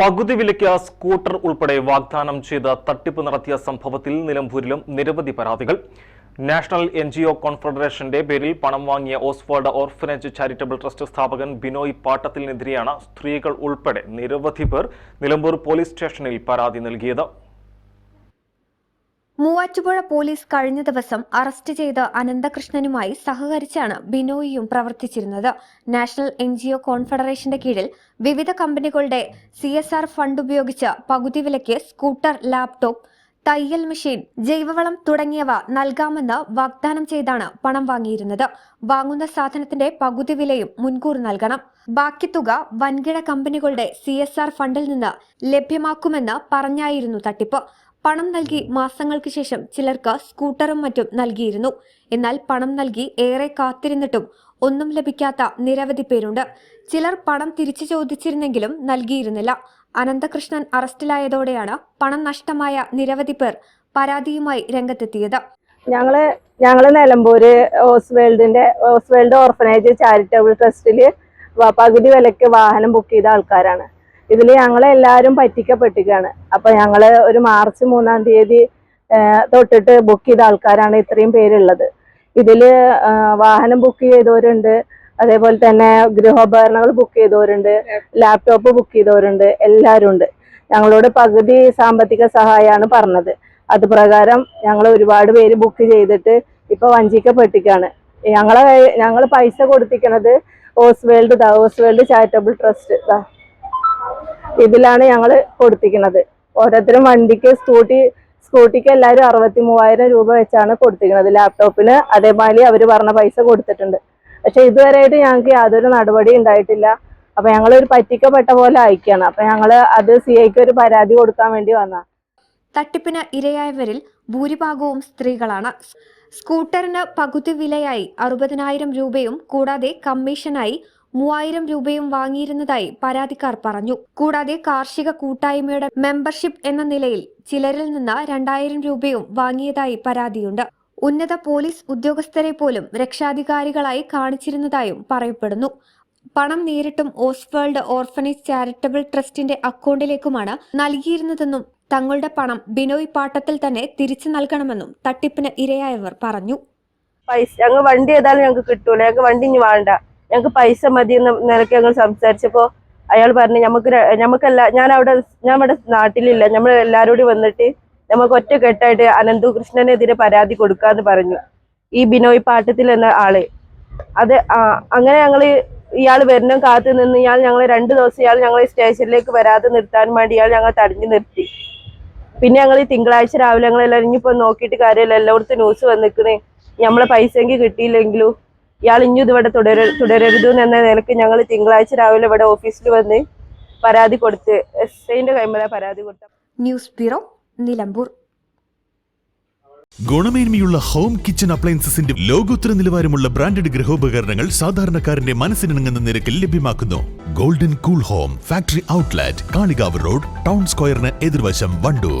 പകുതി വിലയ്ക്ക് സ്കൂട്ടർ ഉൾപ്പെടെ വാഗ്ദാനം ചെയ്ത് തട്ടിപ്പ് നടത്തിയ സംഭവത്തിൽ നിലമ്പൂരിലും നിരവധി പരാതികൾ. നാഷണൽ എൻ ജി ഒ കോൺഫെഡറേഷന്റെ പേരിൽ പണം വാങ്ങിയ ഓസ്വാൾഡ് ഓർഫനേജ് ചാരിറ്റബിൾ ട്രസ്റ്റ് സ്ഥാപകൻ ബിനോയ് പാട്ടത്തിനെതിരെയാണ് സ്ത്രീകൾ ഉൾപ്പെടെ നിരവധി പേർ നിലമ്പൂർ പോലീസ് സ്റ്റേഷനിൽ പരാതി നൽകിയത്. മൂവാറ്റുപുഴ പോലീസ് കഴിഞ്ഞ ദിവസം അറസ്റ്റ് ചെയ്ത അനന്തകൃഷ്ണനുമായി സഹകരിച്ചാണ് ബിനോയിയും പ്രവർത്തിച്ചിരുന്നത്. നാഷണൽ എൻ ജി ഒ കോൺഫെഡറേഷന്റെ കീഴിൽ വിവിധ കമ്പനികളുടെ സി എസ് ആർ ഫണ്ട് ഉപയോഗിച്ച് പകുതി വിലയ്ക്ക് സ്കൂട്ടർ ലാപ്ടോപ്പ് തയ്യൽ മെഷീൻ ജൈവവളം തുടങ്ങിയവ നൽകാമെന്ന് വാഗ്ദാനം ചെയ്താണ് പണം വാങ്ങിയിരുന്നത്. വാങ്ങുന്ന സാധനത്തിന്റെ പകുതി വിലയും മുൻകൂർ നൽകണം. ബാക്കി തുക വൻകിട കമ്പനികളുടെ സി എസ് ആർ ഫണ്ടിൽ നിന്ന് ലഭ്യമാക്കുമെന്ന് പറഞ്ഞായിരുന്നു തട്ടിപ്പ്. പണം നൽകി മാസങ്ങൾക്ക് ശേഷം ചിലർക്ക് സ്കൂട്ടറും മറ്റും നൽകിയിരുന്നു. എന്നാൽ പണം നൽകി ഏറെ കാത്തിരുന്നിട്ടും ഒന്നും ലഭിക്കാത്ത നിരവധി പേരുണ്ട്. ചിലർ പണം തിരിച്ചു ചോദിച്ചിരുന്നെങ്കിലും നൽകിയിരുന്നില്ല. അനന്തകൃഷ്ണൻ അറസ്റ്റിലായതോടെയാണ് പണം നഷ്ടമായ നിരവധി പേർ പരാതിയുമായി രംഗത്തെത്തിയത്. ഞങ്ങൾ ഞങ്ങൾ നിലമ്പൂര് ഓസ്വേൾഡിന്റെ ഓസ്വേൾഡ് ഓർഫനേജ് ചാരിറ്റബിൾ ട്രസ്റ്റിൽ പകുതി വിലക്ക് വാഹനം ബുക്ക് ചെയ്ത ആൾക്കാരാണ്. ഇതിൽ ഞങ്ങളെ എല്ലാവരും പറ്റിക്കപ്പെട്ടിരിക്കുകയാണ്. അപ്പൊ ഞങ്ങൾ ഒരു മാർച്ച് മൂന്നാം തീയതി തൊട്ടിട്ട് ബുക്ക് ചെയ്ത ആൾക്കാരാണ് ഇത്രയും പേരുള്ളത്. ഇതിൽ വാഹനം ബുക്ക് ചെയ്തവരുണ്ട്. അതേപോലെ തന്നെ ഗൃഹോപകരണങ്ങൾ ബുക്ക് ചെയ്തവരുണ്ട്. ലാപ്ടോപ്പ് ബുക്ക് ചെയ്തവരുണ്ട്. എല്ലാവരും ഉണ്ട്. ഞങ്ങളോട് പകുതി സാമ്പത്തിക സഹായമാണ് പറഞ്ഞത്. അത് പ്രകാരം ഞങ്ങൾ ഒരുപാട് പേര് ബുക്ക് ചെയ്തിട്ട് ഇപ്പൊ വഞ്ചിക്കപ്പെട്ടിക്കാണ് ഞങ്ങളെ ഞങ്ങൾ പൈസ കൊടുത്തിക്കണത് Oswald the Oswald charitable trust ദാ ഇതിലാണ് ഞങ്ങൾ കൊടുത്തിരിക്കുന്നത്. ഓരോരുത്തരും വണ്ടിക്ക് സ്കൂട്ടി സ്കൂട്ടിക്ക് എല്ലാവരും അറുപത്തി മൂവായിരം രൂപ വെച്ചാണ് കൊടുത്തിരിക്കുന്നത് ലാപ്ടോപ്പിന്. അതേമാതിരി അവർ പറഞ്ഞ പൈസ കൊടുത്തിട്ടുണ്ട്. പക്ഷെ ഇതുവരെയായിട്ട് ഞങ്ങൾക്ക് യാതൊരു നടപടി ഉണ്ടായിട്ടില്ല. അപ്പൊ ഞങ്ങൾ ഒരു പറ്റിക്കപ്പെട്ട പോലെ അയക്കുകയാണ് അപ്പൊ ഞങ്ങൾ അത് സി ഐക്ക് ഒരു പരാതി കൊടുക്കാൻ വേണ്ടി വന്ന. തട്ടിപ്പിന് ഇരയായവരിൽ ഭൂരിഭാഗവും സ്ത്രീകളാണ്. സ്കൂട്ടറിന് പകുതി വിലയായി അറുപതിനായിരം രൂപയും കൂടാതെ കമ്മീഷനായി മൂവായിരം രൂപയും വാങ്ങിയിരുന്നതായി പരാതിക്കാർ പറഞ്ഞു. കൂടാതെ കാർഷിക കൂട്ടായ്മയുടെ മെമ്പർഷിപ്പ് എന്ന നിലയിൽ ചിലരിൽ നിന്ന് രണ്ടായിരം രൂപയും വാങ്ങിയതായി പരാതിയുണ്ട്. ഉന്നത പോലീസ് ഉദ്യോഗസ്ഥരെ പോലും രക്ഷാധികാരികളായി കാണിച്ചിരുന്നതായും പറയപ്പെടുന്നു. പണം നേരിട്ടും ഓസ്വേൾഡ് ഓർഫനേജ് ചാരിറ്റബിൾ ട്രസ്റ്റിന്റെ അക്കൗണ്ടിലേക്കുമാണ് നൽകിയിരുന്നതെന്നും തങ്ങളുടെ പണം ബിനോയ് പാട്ടത്തിൽ തന്നെ തിരിച്ചു നൽകണമെന്നും തട്ടിപ്പിന് ഇരയായവർ പറഞ്ഞു. പൈസ ഞങ്ങൾ വണ്ടി ഏതായാലും ഞങ്ങൾക്ക് കിട്ടൂല. ഞങ്ങൾക്ക് വണ്ടി ഇനി വേണ്ട. ഞങ്ങൾക്ക് പൈസ മതി എന്ന നിലയ്ക്ക് ഞങ്ങൾ സംസാരിച്ചപ്പോൾ അയാൾ പറഞ്ഞു നമുക്ക് ഞമ്മക്കല്ല ഞാൻ അവിടെ ഞാൻ അവിടെ നാട്ടിലില്ല നമ്മൾ കൂടി വന്നിട്ട് നമുക്ക് ഒറ്റ കെട്ടായിട്ട് അനന്തു കൃഷ്ണനെതിരെ പരാതി കൊടുക്കാന്ന് പറഞ്ഞു ഈ ബിനോയ് പാട്ടത്തിൽ എന്ന ആൾ. അത് അങ്ങനെ ഞങ്ങൾ ഇയാൾ വരുന്ന കാത്തു നിന്ന് ഇയാൾ ഞങ്ങൾ രണ്ട് ദിവസം ഇയാൾ ഞങ്ങൾ സ്റ്റേഷനിലേക്ക് വരാതെ നിർത്താൻ വേണ്ടി ഇയാൾ ഞങ്ങൾ തടഞ്ഞു നിർത്തി. പിന്നെ ഞങ്ങൾ ഈ തിങ്കളാഴ്ച രാവിലെ ഞങ്ങൾ എല്ലാവരും ഇനിയിപ്പോ നോക്കിയിട്ട് കാര്യമില്ല എല്ലായിടത്തും ന്യൂസ് വന്നിക്കണേ നമ്മളെ പൈസ എങ്കിൽ കിട്ടിയില്ലെങ്കിലും? ഇയാൾ ഇനി ഇതിവിടെ തുടര തുടരരുത് എന്ന നിലയ്ക്ക് ഞങ്ങൾ തിങ്കളാഴ്ച രാവിലെ ഇവിടെ ഓഫീസിൽ വന്ന് പരാതി കൊടുത്ത് എസ് ഐന്റെ കൈമല പരാതി കൊടുത്ത ന്യൂസ് ബ്യൂറോ നിലമ്പൂർ. ഗുണമേന്മയുള്ള ഹോം കിച്ചൺ അപ്ലയൻസസിന്റെ ലോകോത്തര നിലവാരമുള്ള ബ്രാൻഡഡ് ഗൃഹോപകരണങ്ങൾ സാധാരണക്കാരന്റെ മനസ്സിനിണങ്ങുന്ന നിരക്കിൽ ലഭ്യമാക്കുന്നു. Golden cool home factory outlet Kalikavu road town സ്ക്വയറിന് എതിർവശം Wandoor.